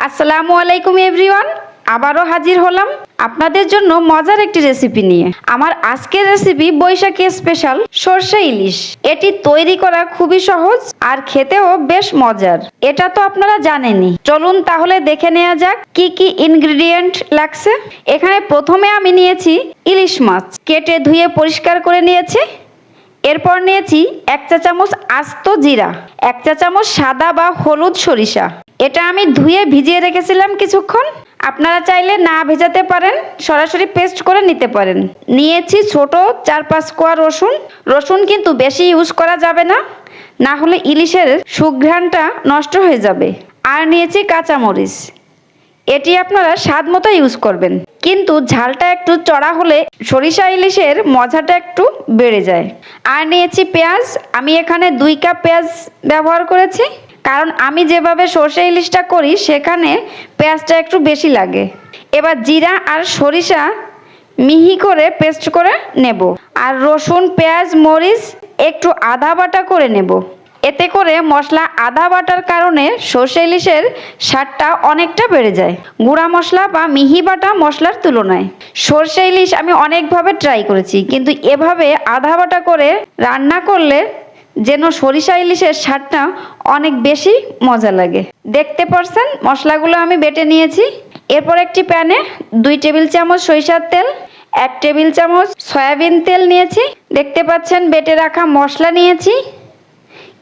আসসালামু আলাইকুম এভরিওয়ান, আবারও হাজির হলাম আপনাদের জন্য মজার একটি রেসিপি নিয়ে। আমার আজকের রেসিপি বৈশাখী স্পেশাল সর্ষে ইলিশ। এটি তৈরি করা খুবই সহজ আর খেতেও বেশ মজার। এটা তো আপনারা জানেনই। চলুন তাহলে দেখে নেওয়া যাক কি কি ইনগ্রেডিয়েন্ট লাগছে। এখানে প্রথমে আমি নিয়েছি ইলিশ মাছ। কেটে ধুয়ে পরিষ্কার করে নিয়েছি। এরপর নিয়েছি এক চা চামচ আস্ত জিরা, এক চা চামচ সাদা বা হলুদ সরিষা। এটা আমি ধুয়ে ভিজিয়ে রেখেছিলাম কিছুক্ষণ। আপনারা চাইলে না ভেজাতে পারেন, সরাসরি পেস্ট করে নিতে পারেন। নিয়েছি ছোট চার পাঁচ কোয়া রসুন। রসুন কিন্তু বেশি ইউজ করা যাবে না না হলে ইলিশের সুঘ্রাণটা নষ্ট হয়ে যাবে। আর নিয়েছি কাঁচামরিচ। এটি আপনারা স্বাদ মতো ইউজ করবেন। কিন্তু ঝালটা একটু চড়া হলে সরিষা ইলিশের মজাটা একটু বেড়ে যায়। আর নিয়েছি পেঁয়াজ। আমি এখানে দুই কাপ পেঁয়াজ ব্যবহার করেছি। কারণ আমি যেভাবে সর্ষে ইলিশটা করি, সেখানে পেঁয়াজটা একটু বেশি লাগে। এবার জিরা আর সরিষা মিহি করে পেস্ট করে নেব। আর রসুন, পেঁয়াজ, মরিচ, একটু আধা বাটা করে নেব। এতে করে মশলা আধা বাটার কারণে সর্ষে ইলিশের স্বাদটা অনেকটা বেড়ে যায়। গুঁড়া মশলা বা মিহি বাটা মশলার তুলনায়। সর্ষে ইলিশ আমি অনেকভাবে ট্রাই করেছি, কিন্তু এভাবে আধা বাটা করে রান্না করলে যেন সরিষা ইলিশের স্বাদটা অনেক বেশি মজা লাগে। দেখতে পারছেন, মশলাগুলো আমি বেটে নিয়েছি। এরপর একটি প্যানে দুই টেবিল চামচ সরিষার তেল, এক টেবিল চামচ সয়াবিন তেল নিয়েছি। দেখতে পাচ্ছেন, বেটে রাখা মশলা নিয়েছি।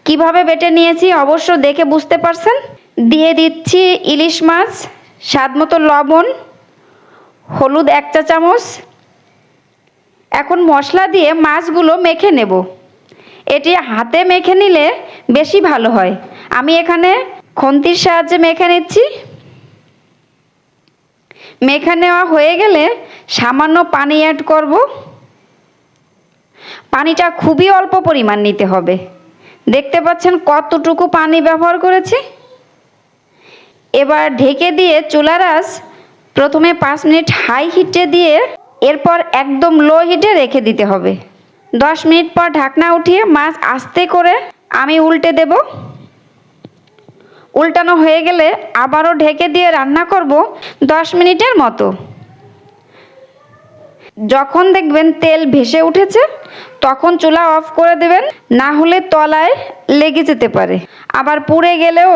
কীভাবে বেটে নিয়েছি অবশ্য দেখে বুঝতে পারছেন? দিয়ে দিচ্ছি ইলিশ মাছ, স্বাদ মতো লবণ, হলুদ এক চা চামচ। এখন মশলা দিয়ে মাছগুলো মেখে নেব। এটি হাতে মেখে নিলে বেশি ভালো হয়। আমি এখানে খন্তির সাহায্যে মেখে নিচ্ছি। মেখে নেওয়া হয়ে গেলে সামান্য পানি অ্যাড করব। পানিটা খুবই অল্প পরিমাণ নিতে হবে। দেখতে পাচ্ছেন কতটুকু পানি ব্যবহার করেছি। এবার ঢেকে দিয়ে চুলার প্রথমে পাঁচ মিনিট হাই হিটে দিয়ে এরপর একদম লো হিটে রেখে দিতে হবে। দশ মিনিট পর ঢাকনা উঠিয়ে মাছ আস্তে করে আমি উল্টে দেব। উল্টানো হয়ে গেলে আবারও ঢেকে দিয়ে রান্না করব দশ মিনিটের মতো। যখন দেখবেন তেল ভেসে উঠেছে, তখন চুলা অফ করে দেবেন, না হলে তলায় লেগে যেতে পারে। আবার পুড়ে গেলেও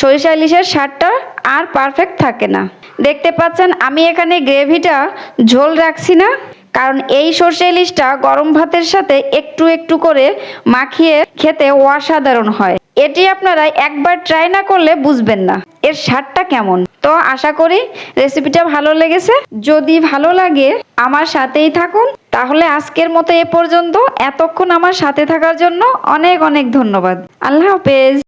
সরিষা ইলিশের স্বাদটা আর পারফেক্ট থাকে না। দেখতে পাচ্ছেন আমি এখানে গ্রেভিটা ঝোল রাখছি না। কারণ এই সর্ষে ইলিশটা গরম ভাতের সাথে একটু একটু করে মাখিয়ে খেতে অসাধারণ হয়। এটি আপনারা একবার ট্রাই না করলে বুঝবেন না। এর স্বাদটা কেমন? তো আশা করি রেসিপিটা ভালো লেগেছে। যদি ভালো লাগে আমার সাথেই থাকুন। তাহলে আজকের মতো এ পর্যন্ত। এতক্ষণ আমার সাথে থাকার জন্য অনেক অনেক ধন্যবাদ। আল্লাহ হাফেজ।